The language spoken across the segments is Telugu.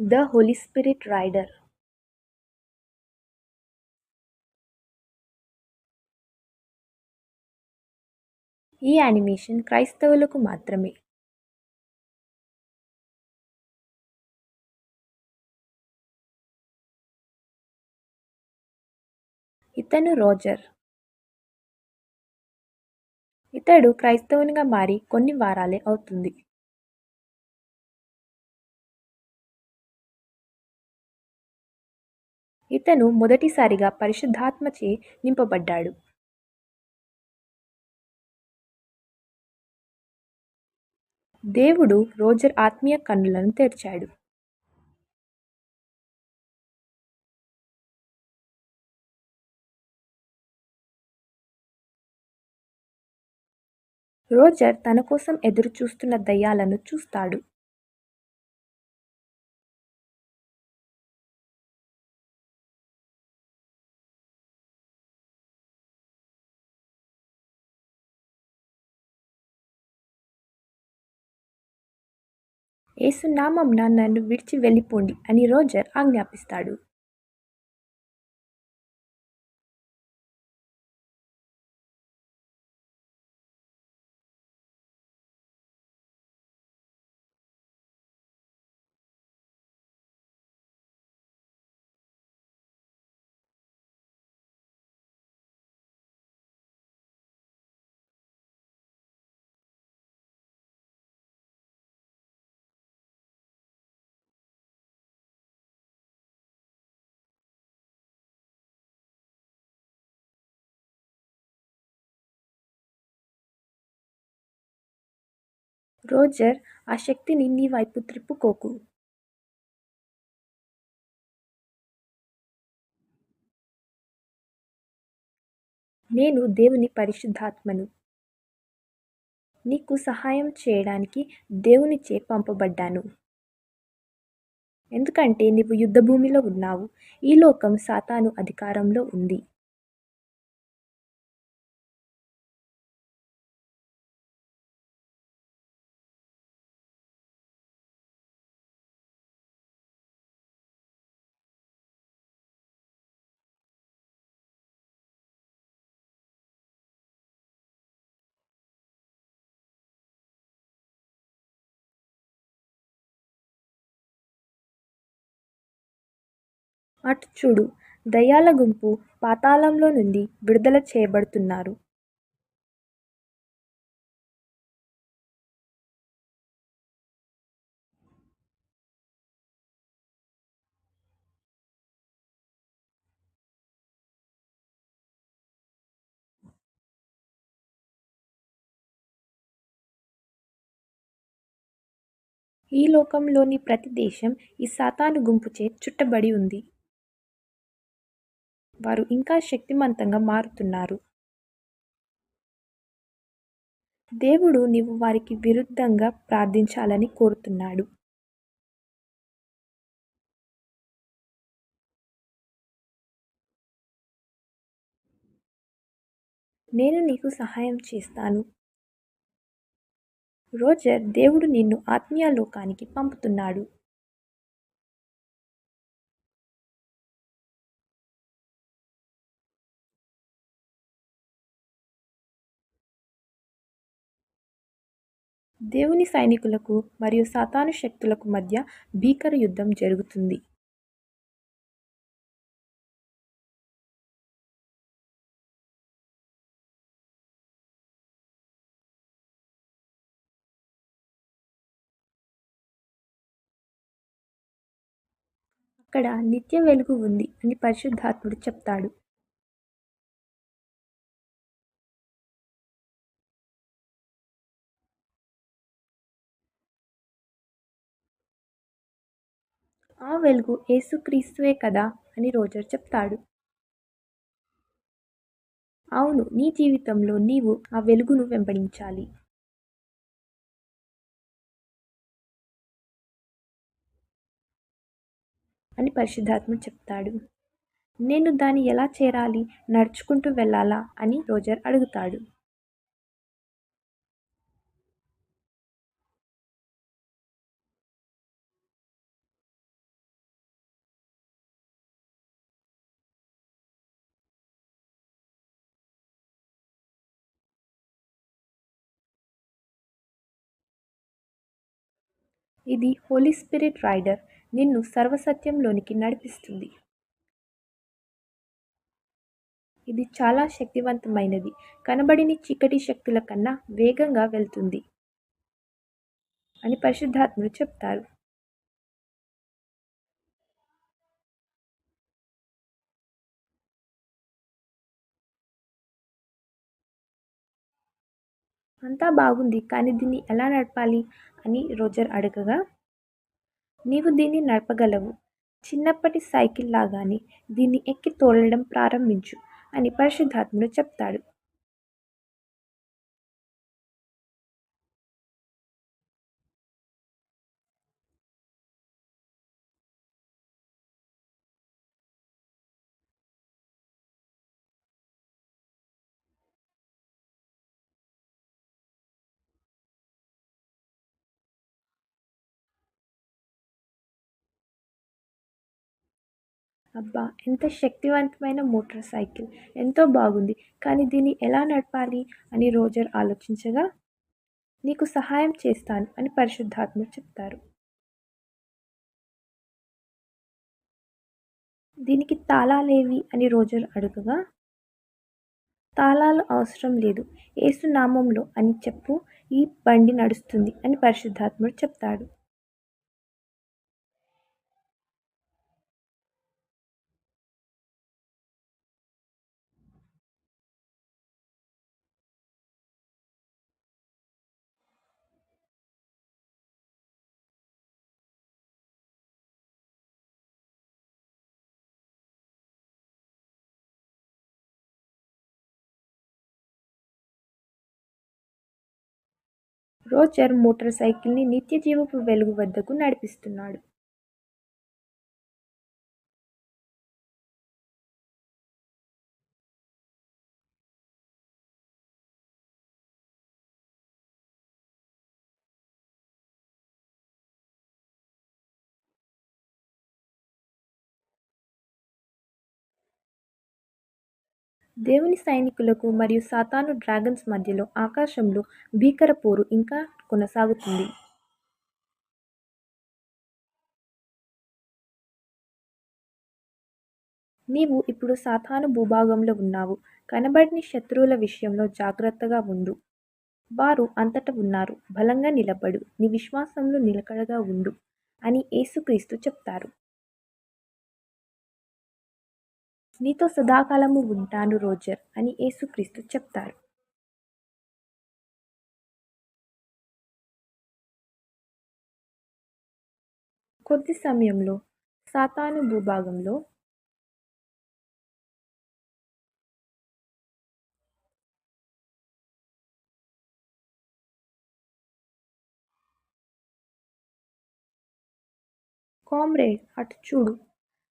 The holy spirit rider. ఈ యానిమేషన్ క్రైస్తవులకు మాత్రమే. ఇతను రోజర్. ఇతడు క్రైస్తవునిగా మారి కొన్ని వారాలే అవుతుంది. ఇతను మొదటిసారిగా పరిశుద్ధాత్మచే నింపబడ్డాడు. దేవుడు రోజర్ ఆత్మీయ కన్నులను తెరిచాడు. రోజర్ తన కోసం ఎదురు చూస్తున్న దయ్యాలను చూస్తాడు. ఏసునామంన నన్ను విడిచి వెళ్ళిపోండి అని రోజర్ ఆజ్ఞాపిస్తాడు. రోజర్ ఆ శక్తిని నీ వైపు త్రిప్పుకోకు. నేను దేవుని పరిశుద్ధాత్మను. నీకు సహాయం చేయడానికి దేవునిచే పంపబడ్డాను. ఎందుకంటే నీవు యుద్ధభూమిలో ఉన్నావు. ఈ లోకం సాతాను అధికారంలో ఉంది. అటు చూడు దయ్యాల గుంపు పాతాళంలో నుండి విడుదల చేయబడుతున్నారు. ఈ లోకంలోని ప్రతి దేశం ఈ సాతాను గుంపుచే చుట్టబడి ఉంది. వారు ఇంకా శక్తిమంతంగా మారుతున్నారు. దేవుడు నీవు వారికి విరుద్ధంగా ప్రార్థించాలని కోరుతున్నాడు. నేను నీకు సహాయం చేస్తాను. రోజర్ దేవుడు నిన్ను ఆత్మీయ లోకానికి పంపుతున్నాడు. దేవుని సైనికులకు మరియు సాతాను శక్తులకు మధ్య భీకర యుద్ధం జరుగుతుంది. అక్కడ నిత్య వెలుగు ఉంది అని పరిశుద్ధాత్ముడు చెప్తాడు. ఆ వెలుగు యేసుక్రీస్తువే కదా అని రోజర్ చెప్తాడు. అవును నీ జీవితంలో నీవు ఆ వెలుగును వెంబడించాలి. అని పరిశుద్ధాత్మ చెప్తాడు. నేను దాన్ని ఎలా చేరాలి నడుచుకుంటూ వెళ్ళాలా అని రోజర్ అడుగుతాడు. ఇది హోలీ స్పిరిట్ రైడర్ నిన్ను సర్వసత్యంలోనికి నడిపిస్తుంది. ఇది చాలా శక్తివంతమైనది. కనబడిని చీకటి శక్తుల కన్నా వేగంగా వెళ్తుంది అని పరిశుద్ధాత్ముడు చెప్తారు. అంతా బాగుంది కానీ దీన్ని ఎలా నడపాలి? అని రోజర్ అడగగా నీవు దీన్ని నడపగలవు. చిన్నప్పటి సైకిల్ లాగానే దీన్ని ఎక్కి తోలడం ప్రారంభించు అని పరిశుద్ధాత్ముడు చెప్తాడు. అబ్బా ఎంత శక్తివంతమైన మోటార్ సైకిల్. ఎంతో బాగుంది. కానీ దీన్ని ఎలా నడపాలి అని రోజర్ ఆలోచించగా నీకు సహాయం చేస్తాను అని పరిశుద్ధాత్మ చెప్తారు. దీనికి తాళాలేవి అని రోజర్ అడుగగా తాళాలు అవసరం లేదు. ఏసు నామంలో అని చెప్పు ఈ బండి నడుస్తుంది అని పరిశుద్ధాత్ముడు చెప్తాడు. రోజర్ మోటార్ సైకిల్ని నిత్య జీవపు వెలుగు వద్దకు నడిపిస్తున్నాడు. దేవుని సైనికులకు మరియు సాతాను డ్రాగన్స్ మధ్యలో ఆకాశంలో భీకర పోరు ఇంకా కొనసాగుతుంది. నీవు ఇప్పుడు సాతాను భూభాగంలో ఉన్నావు. కనబడిని శత్రువుల విషయంలో జాగ్రత్తగా ఉండు. వారు అంతట ఉన్నారు. బలంగా నిలబడు. నీ విశ్వాసంలో నిలకడగా ఉండు అని యేసుక్రీస్తు చెప్తారు. నీతో సదాకాలము ఉంటాను రోజర్ అని యేసుక్రీస్తు చెప్తారు. కొద్ది సమయంలో సాతాను భూభాగంలో కామ్రేడ్ అటు చూడు.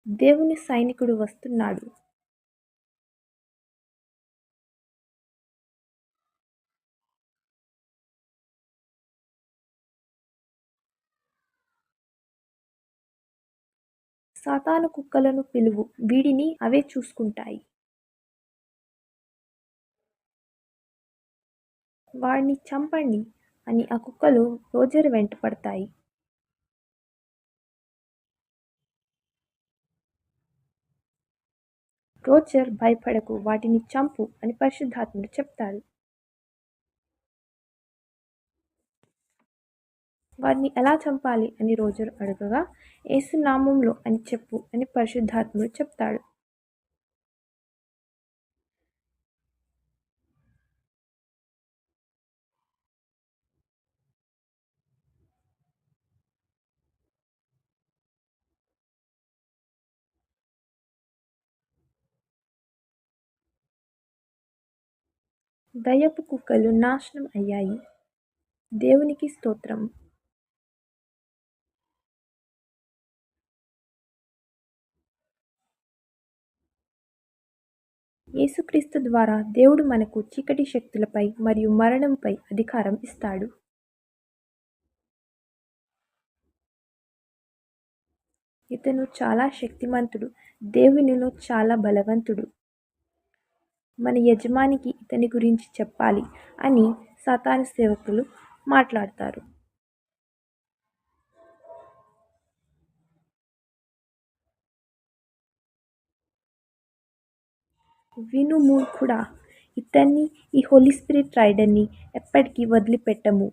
దేవుని సైనికుడు వస్తున్నాడు. సాతాను కుక్కలను పిలువు వీడిని అవే చూసుకుంటాయి. వాడిని చంపండి అని ఆ కుక్కలు రోజర్ వెంట పడతాయి రోజర్ భయపడకు వాటిని చంపు అని పరిశుద్ధాత్ముడు చెప్తాడు. వారిని ఎలా చంపాలి అని రోజర్ అడగగా ఏసునామంలో అని చెప్పు అని పరిశుద్ధాత్ముడు చెప్తాడు. దయ్యపు కుక్కలు నాశనం అయ్యాయి. దేవునికి స్తోత్రం. యేసుక్రీస్తు ద్వారా దేవుడు మనకు చీకటి శక్తులపై మరియు మరణంపై అధికారం ఇస్తాడు. ఇతను చాలా శక్తిమంతుడు. దేవునిలో చాలా బలవంతుడు. మన యజమానికి ఇతని గురించి చెప్పాలి అని సతాని సేవకులు మాట్లాడతారు. విను మూర్ఖుడా ఇతన్ని ఈ హోలీ స్పిరిట్ రైడర్ని ఎప్పటికీ వదిలిపెట్టము.